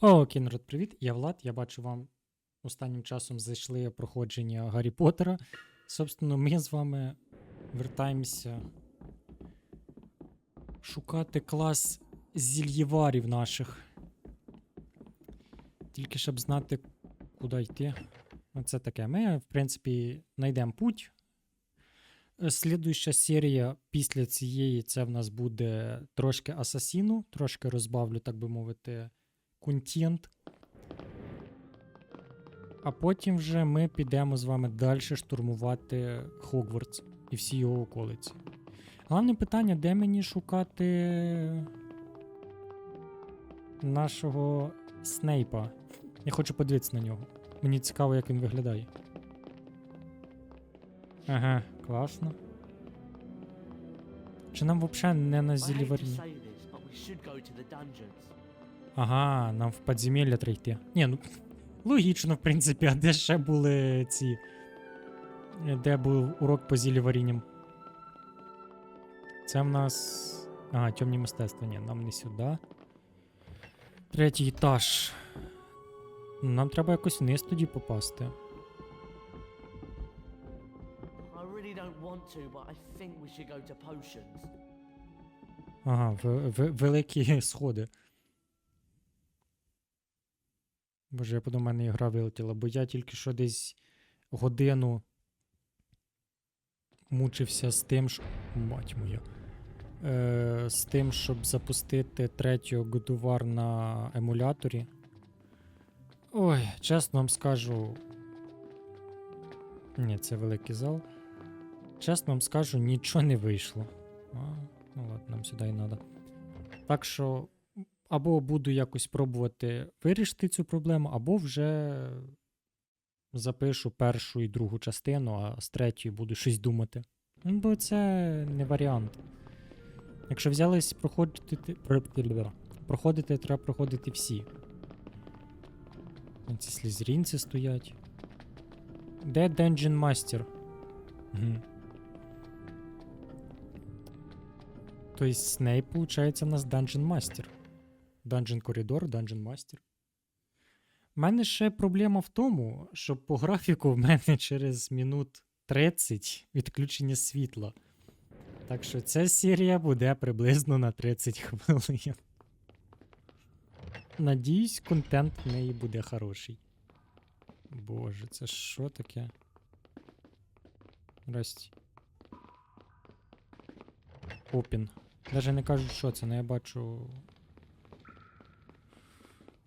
Окей, народ, привіт. Я Влад. Я бачу вам останнім часом зайшли проходження Гаррі Поттера. Собственно, ми з вами вертаємося шукати клас зільєварів наших. Тільки щоб знати, куди йти. Оце таке. Ми, в принципі, знайдемо путь. Слідуюча серія після цієї це в нас буде трошки асасіну, трошки розбавлю, так би мовити, контент. А потім вже ми підемо з вами далі штурмувати Хогвартс і всі його околиці. Головне питання, де мені шукати нашого Снейпа. Я хочу подивитися на нього. Мені цікаво, як він виглядає. Ага, класно. Чи нам взагалі не на I Ага, нам в підземелля треба йти. Ні, ну логічно, в принципі, а де ще були ці. Де був урок по зіліварінням? Це в нас. Ага, темні мистецтва. Ні, нам не сюди. Третій етаж. Нам треба якось вниз тоді попасти. Ага, в, в, великі сходи. Боже, я подумав, в мене ігра вилетіла, бо я тільки що десь годину мучився з тим, що. Мать моя. Е, з тим, щоб запустити третю годувар на емуляторі. Ой, чесно вам скажу. Ні, це великий зал. Чесно вам скажу, нічого не вийшло. А, ну ладно, нам сюди і треба. Так що або буду якось пробувати вирішити цю проблему, або вже запишу першу і другу частину, а з третьої буду щось думати. Ну, бо це не варіант. Якщо взялись проходити, про- проходити, треба проходити всі. Ці слізерінці стоять. Де Dungeon Master? Угу. Тобто Снейп, виходить, у нас Dungeon Master. Dungeon Corridor, Dungeon Master. У мене ще проблема в тому, що по графіку в мене через минут 30 відключення світла. Так що ця серія буде приблизно на 30 хвилин. Надіюсь, контент в неї буде хороший. Боже, це що таке? Здрасте. Опін. Даже не кажуть, що це, але я бачу.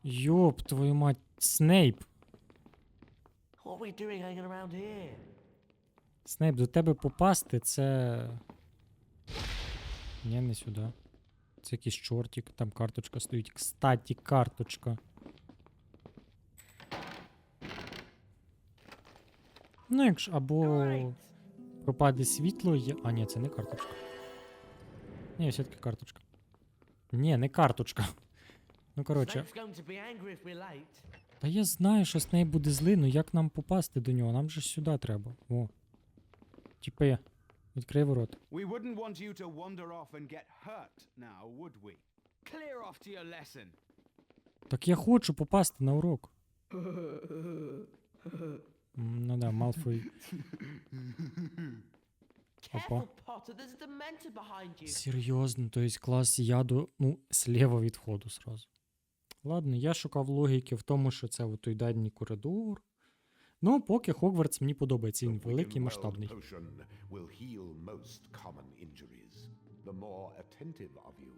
Йоп, твою мать, Снейп. Снейп, до тебе попасти це. Ні, не сюди. Це якийсь чортик, там карточка стоїть. Кстати, карточка. Ну, якщо або пропаде світло, є. А, ні, це не карточка. Ні, все-таки карточка. Ні, не карточка. Ну, коротше. Та я знаю, що Снейп буде злий, ну як нам попасти до нього? Нам же сюди треба. О. Тіпи. Відкрий ворот. We wouldn't want you to wander off and get hurt now, would we? Clear off to your lesson. Так я хочу попасти на урок. Ну да, Малфой. You. Серйозно, то есть клас яду, ну, слева від входу сразу. Ладно, я шукав логіки в тому, що це от той дальній коридор. Ну, поки Хогвартс мені подобається, він великий, масштабний. will heal most common injuries. The more attentive of you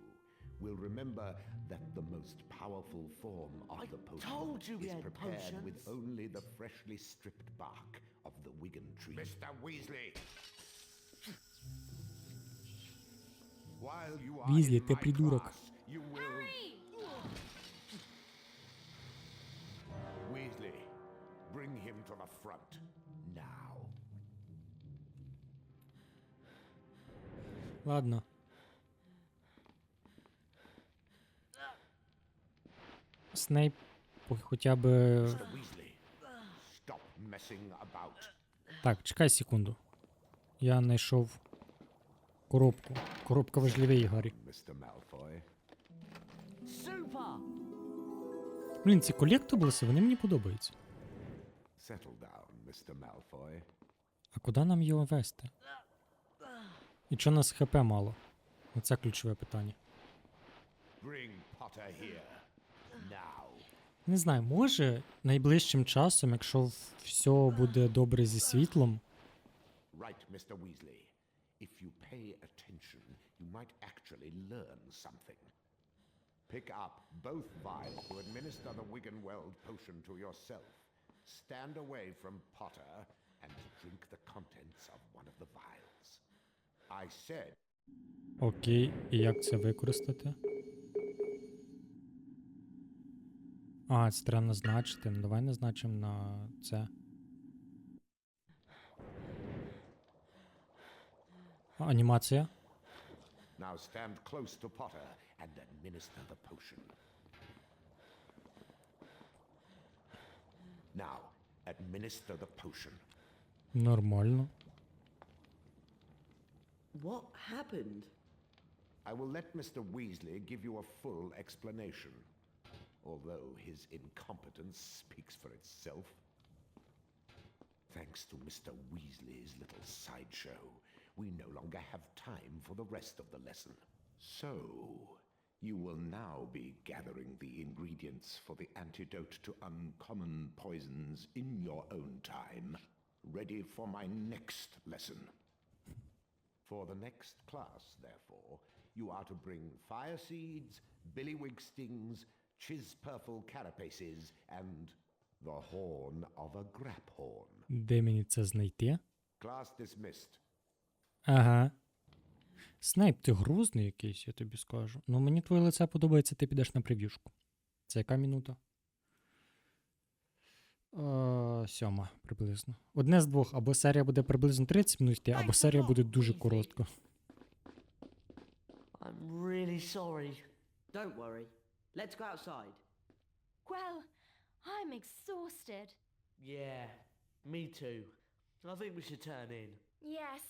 will remember that the most powerful form of I the potion told you is prepared with only the freshly stripped bark of the Wiggen tree. Mr. Weasley! While you are Weasley, in my class, you will... Weasley, bring him to the front now. Ладно. Снейп хоча б. Так, чекай секунду. Я знайшов коробку. Коробка важливий, Гаррі. Блін, ці колектаблеси, вони мені подобаються. А куди нам його вести? І чого нас ХП мало? Оце ключове питання. Bring Potter here. Now. Не знаю, може найближчим часом, якщо все буде добре зі світлом, Right, Mr. Weasley. If you pay attention, you might actually learn something. Pick up both vials to administer the Wiggenweld potion to yourself. Stand away from Potter and drink the contents of one of the vials. I said, окей, і як це використати? А, це треба назначити. Ну давай назначимо на це. Анімація. now stand close to Potter and administer the potion. Now, administer the potion. Нормально. What happened? I will let Mr. Weasley give you a full explanation, although his incompetence speaks for itself. Thanks to Mr. Weasley's little sideshow, we no longer have time for the rest of the lesson. So, you will now be gathering the ingredients for the antidote to uncommon poisons in your own time, ready for my next lesson. For the next class, therefore, you are to bring fire seeds, billywig stings, chispurple carapaces, and the horn of a graphorn. Де мені це знайти? Class dismissed. Ага. Снайп, ти грузний якийсь, я тобі скажу. Ну мені твоє лице подобається, ти підеш на прев'юшку. Це яка минута? Е, сьома приблизно. Одне з двох, або серія буде приблизно 30 минут йти, або серія буде дуже коротка. I'm really sorry. Don't worry. Let's go outside. Well, I'm exhausted. Yeah, me too. I think we should turn in. Yes.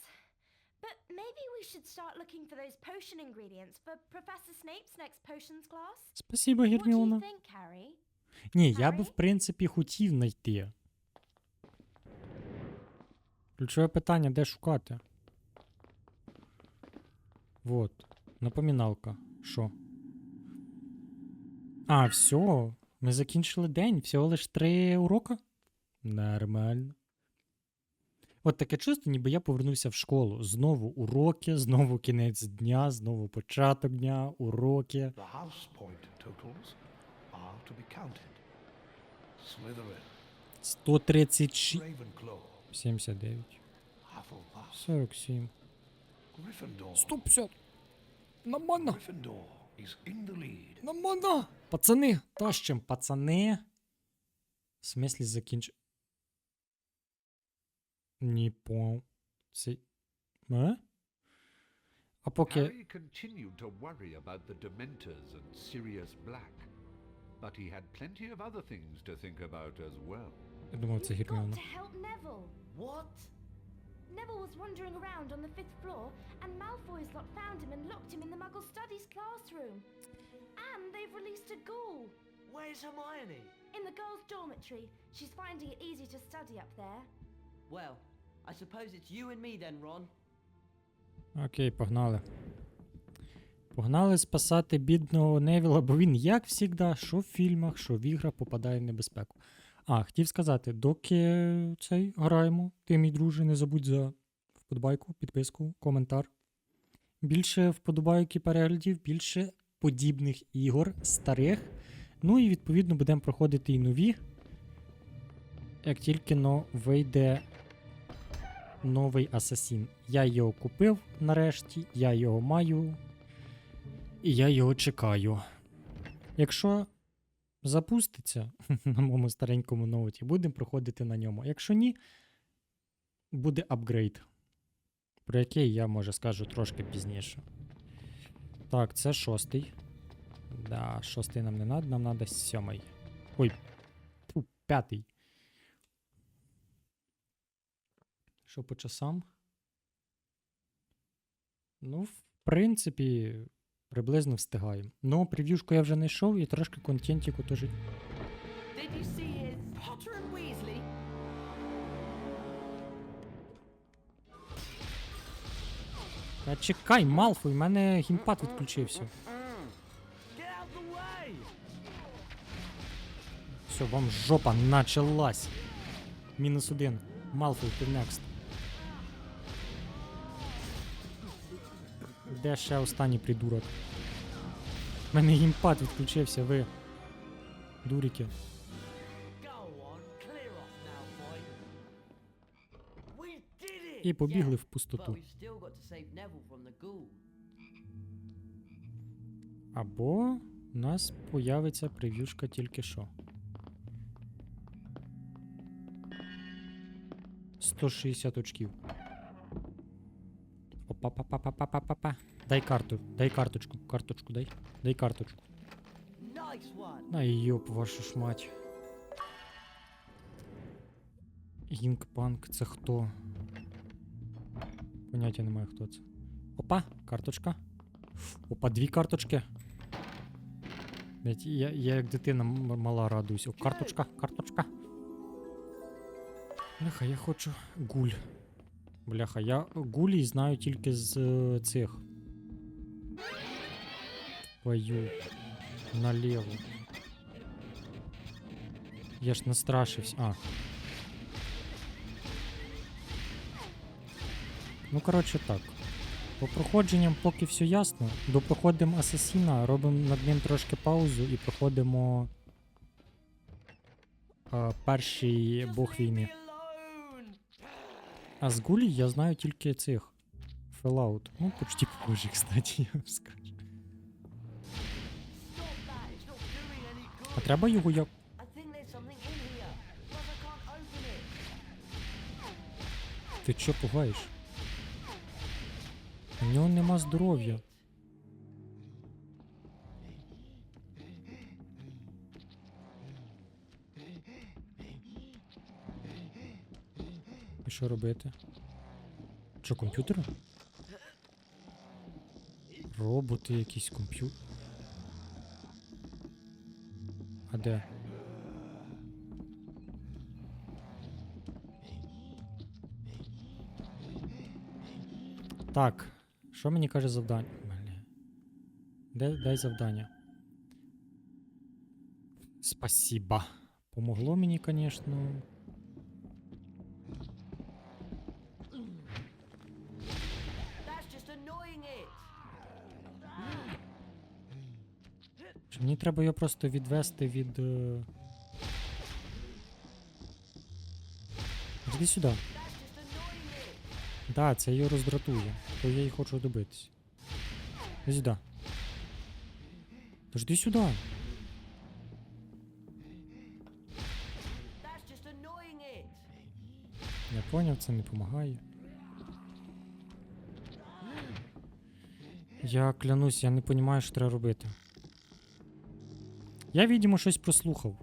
But maybe we should start looking for those potion ingredients for Professor Snape's next potions class. Спасибо, What do you Герміона. think, Harry? Ні, я би в принципі хотів знайти. Ключове питання, де шукати? Вот. Напоміналка. Що? А, все. Ми закінчили день. Всього лиш три урока? Нормально. От таке чувство, ніби я повернувся в школу. Знову уроки, знову кінець дня, знову початок дня, уроки. The house point totals are to be counted. Slytherin, 136. Ravenclaw, 79. Hufflepuff, 47. Gryffindor. 150. Нормально. Gryffindor is in the lead. Нормально. Пацани, тащим, пацани. В смислі закінч... Ні понял. Це... Е? А поки... Harry continued to worry about the Dementors and Sirius Black, but he had plenty of other things to think about as well. Я думав, це You've got Герміона. to help Neville. What? Neville was wandering around on the fifth floor, and Malfoy's lot found him and locked him in the Muggle Studies classroom. And they've released a ghoul Where's Hermione? in the girls' dormitory. She's finding it easy to study up there. Well, I suppose it's you and me then, Ron. Окей, погнали. Погнали спасати бідного Невіла, бо він, як завжди, що в фільмах, що в іграх попадає в небезпеку. А, хотів сказати, доки цей граємо, ти, мій друже, не забудь за вподобайку, підписку, коментар. Більше вподобайок і переглядів, більше подібних ігор, старих. Ну і відповідно будемо проходити і нові. Як тільки но вийде новий Асасін. Я його купив нарешті, я його маю. І я його чекаю. Якщо запуститься на моєму старенькому ноуті, будемо проходити на ньому. Якщо ні, буде апгрейд. Про який я може скажу трошки пізніше. Так, це шостий. Да, шостий нам не надо, нам надо сьомий. Ой, п'ятий. Що по часам? Ну, в принципі, приблизно встигаємо. Ну, прев'юшку я вже знайшов і трошки контентіку теж? Та чекай, Малфой, в мене гімпад відключився. Все, вам жопа началась. Мінус один. Малфой, ти next. Де ще останній придурок? У мене гімпад відключився, ви. Дуріки. І побігли в пустоту. Або у нас появиться прев'юшка тільки що. 160 очків. Опа-па-па-па-па-па-па. Дай карту, дай карточку, карточку дай. Дай карточку. Ай йоп, вашу ж мать. Гінкпанк це хто? Поняття немає хто це. Опа, карточка. Опа, дві карточки. Блять, я, я як дитина мала радуюсь. О, карточка, карточка. Бляха, я хочу гуль. Бляха, я гулі знаю тільки з е, цих. Твою. Налево. Я ж настрашився. А. Ну, коротше так. По проходженням поки все ясно. Допроходимо асасіна, робимо над ним трошки паузу і проходимо е, перший бог війни. А з гулі я знаю тільки цих. Fallout. Ну, почти похожі, кстати, я вам скажу. А треба його як. Ти чо пугаєш? У нього нема здоров'я. Що робити? Що, комп'ютер? Роботи, якісь комп'ютер. А де? Так, що мені каже завдання? Де, дай завдання. Спасіба. Помогло мені, звісно. Мені треба його просто відвести від. е, Іди сюди. It! Да, це її роздратує. То я її хочу добитись. Іди сюди. Тож іди сюди. Я поняв, це не допомагає. Я клянусь, я не розумію, що треба робити. Я, відомо, щось прослухав.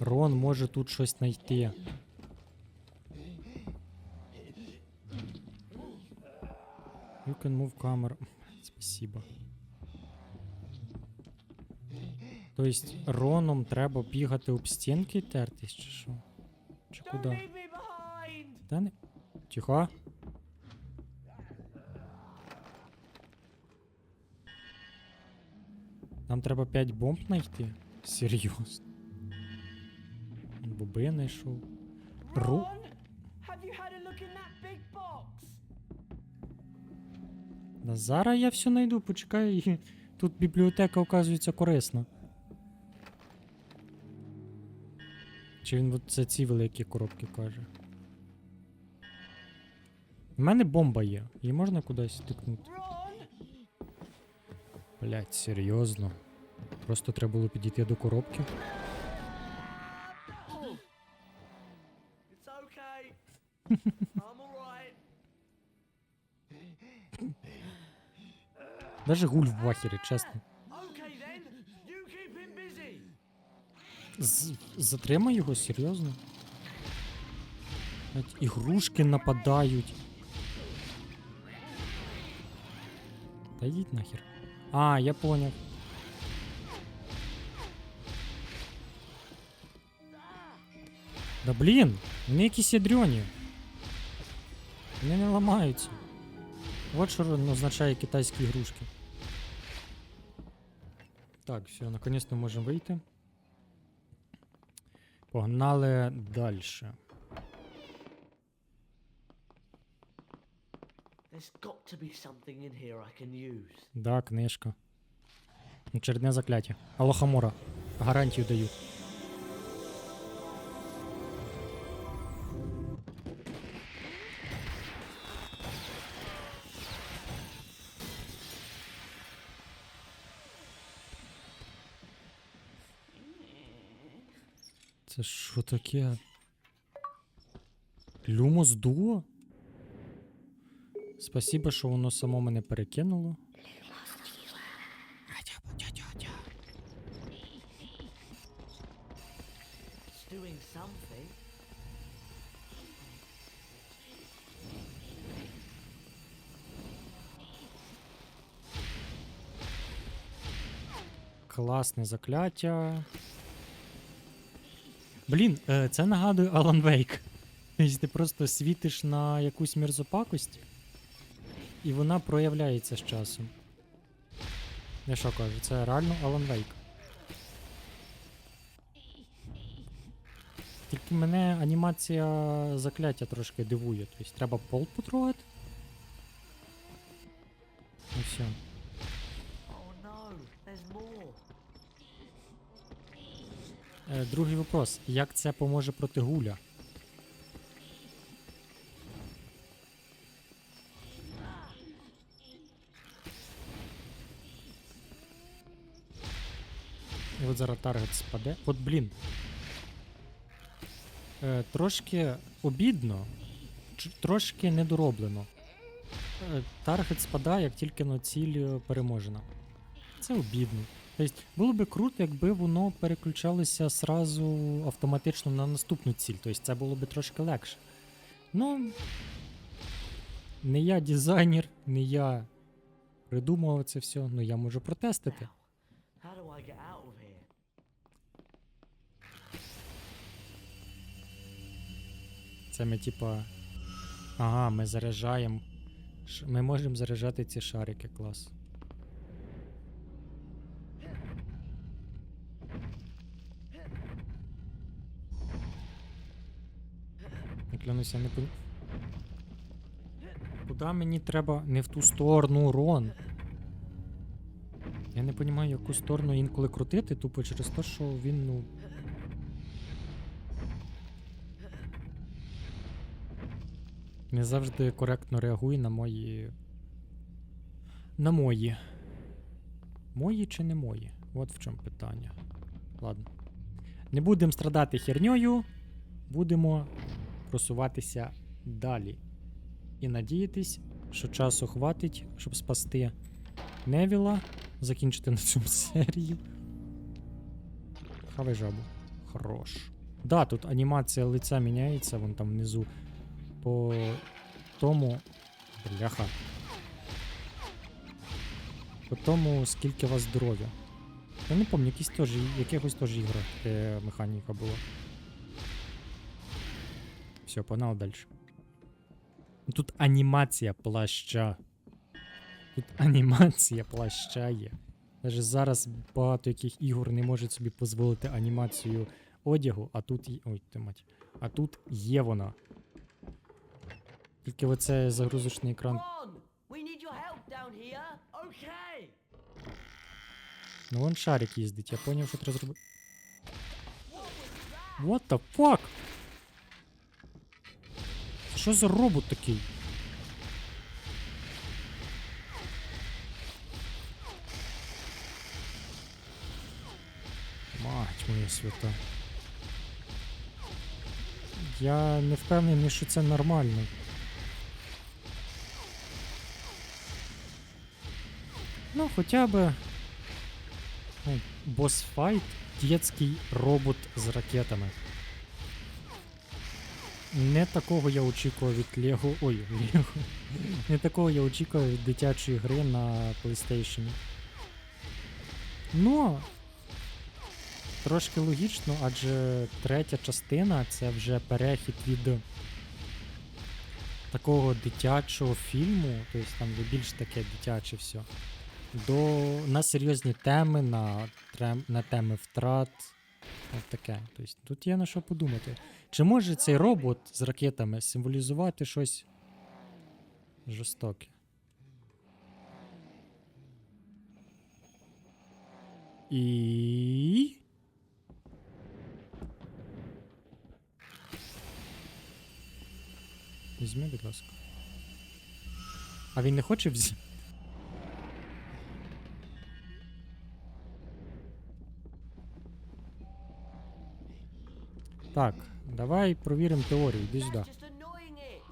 Рон може тут щось знайти. You can move camera. Спасибо. Тобто Роном треба бігати об стінки і тертись, чи що? Чи куди? Та не. Тихо. Нам треба 5 бомб знайти. Серйозно. Боби знайшов. Ру. Да зараз я все знайду, почекай. Тут бібліотека, оказується, корисна. Чи він от це ці великі коробки каже? У мене бомба є. Її можна кудись тикнути? Блять, серйозно. Просто треба було підійти до коробки. Даже гуль в вахері, чесно. З- затримай його, серйозно. Ігрушки нападають. Та йдіть нахер. А, я понял. Да блін, вони якісь ядрені. Вони не ламаються. Вот що означає китайські ігрушки. Так, все, наконец-то можемо вийти. Погнали далі. There's got to be something in here I can use. Да, книжка. Очередне закляття. Алохамора. Гарантію даю. Це що таке? Люмос дуо? Спасибо, що воно само мене перекинуло. Класне закляття. Блін, е, це нагадує Wake. Тобто ти просто світиш на якусь мерзопакость, і вона проявляється з часом. Я що кажу, це реально Alan Wake. Тільки мене анімація закляття трошки дивує. Тобто треба пол потрогати. І все. Другий вопрос. Як це поможе проти гуля? От зараз таргет спаде. От блін. Е, трошки обідно, трошки недороблено. Е, таргет спадає, як тільки на ціль е, переможена. Це обідно. Тобто було би круто, якби воно переключалося сразу автоматично на наступну ціль. Тобто це було би трошки легше. Ну, не я дизайнер, не я придумував це все, ну я можу протестити. Це ми типа. Ага, ми заряджаємо. Ми можемо заряджати ці шарики, клас. Клянуся, не пон... Куди мені треба не в ту сторону, Рон? Я не розумію, яку сторону інколи крутити, тупо через те, що він, ну. Не завжди коректно реагує на мої. На мої. Мої чи не мої? От в чому питання. Ладно. Не будемо страдати херньою, будемо просуватися далі. І надіятись, що часу хватить, щоб спасти Невіла, закінчити на цьому серію. Хавай жабу. Хорош. Да, тут анімація лиця міняється, вон там внизу по тому. Бляха. По тому, скільки у вас здоров'я. Я не пам'ятаю, якісь теж, якихось теж іграх е, механіка була. Все, погнали далі. Тут анімація плаща. Тут анімація плаща є. Навіть зараз багато яких ігор не можуть собі дозволити анімацію одягу, а тут. Ой, ти мать. А тут є вона. Тільки оце загрузочний екран. Okay. Ну вон шарик їздить, я поняв, що треба зробити. What the fuck? Що за робот такий? Мать моя свята. Я не впевнений, що це нормально. Хоча б ну, босс-файт, детський робот з ракетами. Не такого я очікував від Лего. Ой, Лего. Не такого я очікував від дитячої гри на PlayStation. Но трошки логічно, адже третя частина це вже перехід від такого дитячого фільму, тобто там де більш таке дитяче все, до на серйозні теми, на, на теми втрат. От таке. Тобто тут є на що подумати. Чи може цей робот з ракетами символізувати щось жорстоке? І. Візьми, будь ласка. А він не хоче взяти? Так, давай провіримо теорію. Іди сюди. That's just annoying it.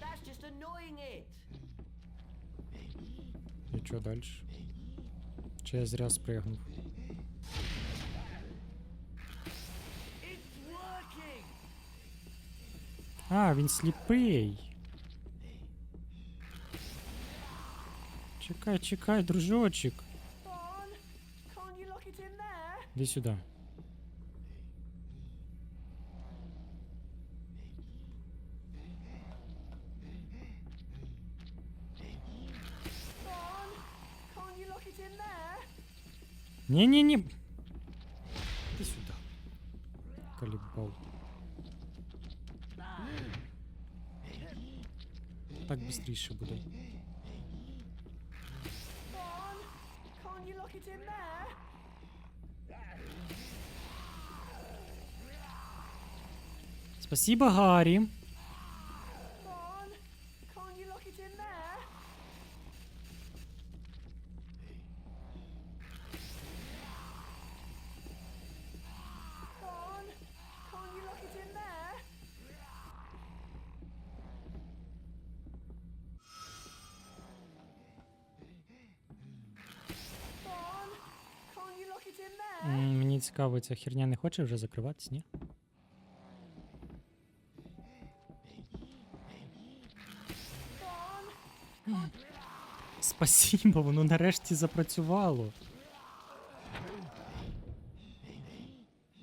That's just annoying it. І що далі? Чи я зря спригнув? It's working. А, він сліпий. You lock it in there? Ні-ні-ні. Іди сюди. Калібал. Так швидше буде. You lock it in there? Спасибо, Гаррі. Цікаво, ця херня не хоче вже закриватись, ні? Спасибо, воно нарешті запрацювало.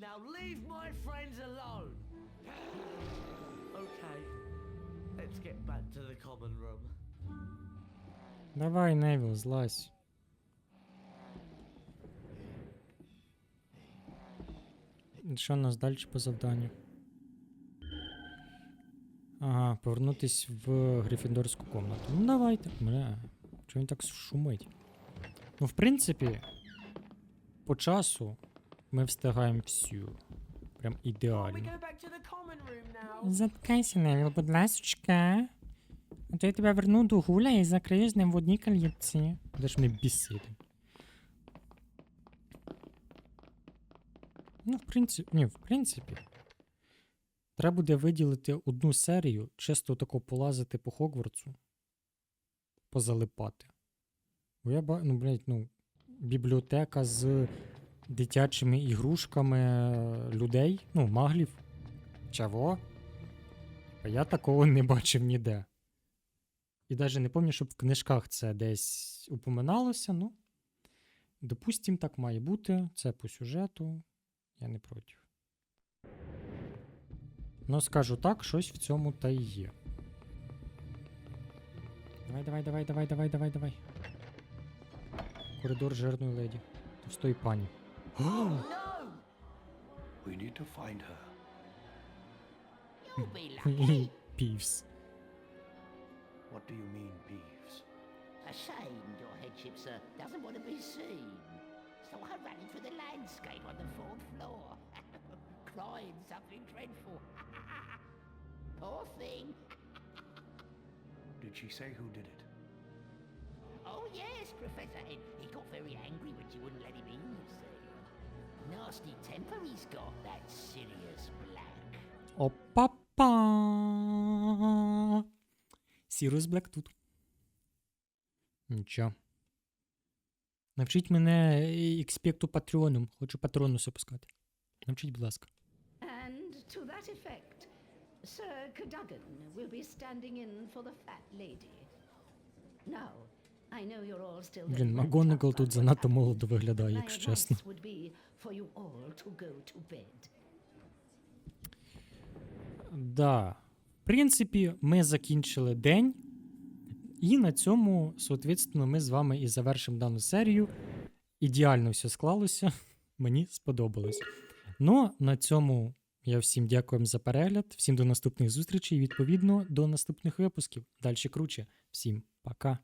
Now leave my friends alone. Okay, let's get back to the common room. Давай, Невіл, злазь. Що у нас далі по завданню? Ага, повернутись в Грифіндорську комнату. Ну давайте. Бля, чого він так шумить? Ну, в принципі, по часу ми встигаємо всю. Прям ідеально. Заткайся, Невіл, будь ласочка. А то я тебе верну до гуля і закрию з ним в одній кальєпці. Будеш мене бісити. Ну, в принципі, ні, в принципі. Треба буде виділити одну серію, чисто тако полазити по Хогвартсу, позалипати. Бо я ба... ну, блядь, ну, бібліотека з дитячими ігрушками людей, ну, маглів. Чого? А я такого не бачив ніде. І навіть не пам'ятаю, щоб в книжках це десь упоминалося. Ну, допустим, так має бути. Це по сюжету. Я не проти. Ну, скажу так, щось в цьому та й є. Давай, давай, давай, давай, давай, давай, давай. Коридор жирної леді. Товстої пані. No! We need to find her. You'll be lucky. Півс. What do you mean, Peeves? Ashamed, your headship, sir, doesn't want to be seen. So I ran it through the landscape on the fourth floor. Crying something dreadful. Poor thing. Did she say who did it? Oh yes, Professor Head. He got very angry when she wouldn't let him in, you see. Nasty temper he's got, that Sirius Black. Опа-па! Сірус Блек тут. Нічого. Навчіть мене експекту патреоном. Хочу патронус опускати. Навчіть, будь ласка. And to that effect, Sir Cadogan will be standing in for the fat lady. Now, I know you're all still Блін, Макгонагал тут занадто молодо виглядає, якщо чесно. Да. В принципі, ми закінчили день. І на цьому, соответственно, ми з вами і завершимо дану серію. Ідеально все склалося. Мені сподобалось. Ну, на цьому я всім дякую за перегляд. Всім до наступних зустрічей. Відповідно, до наступних випусків. Далі круче. Всім пока.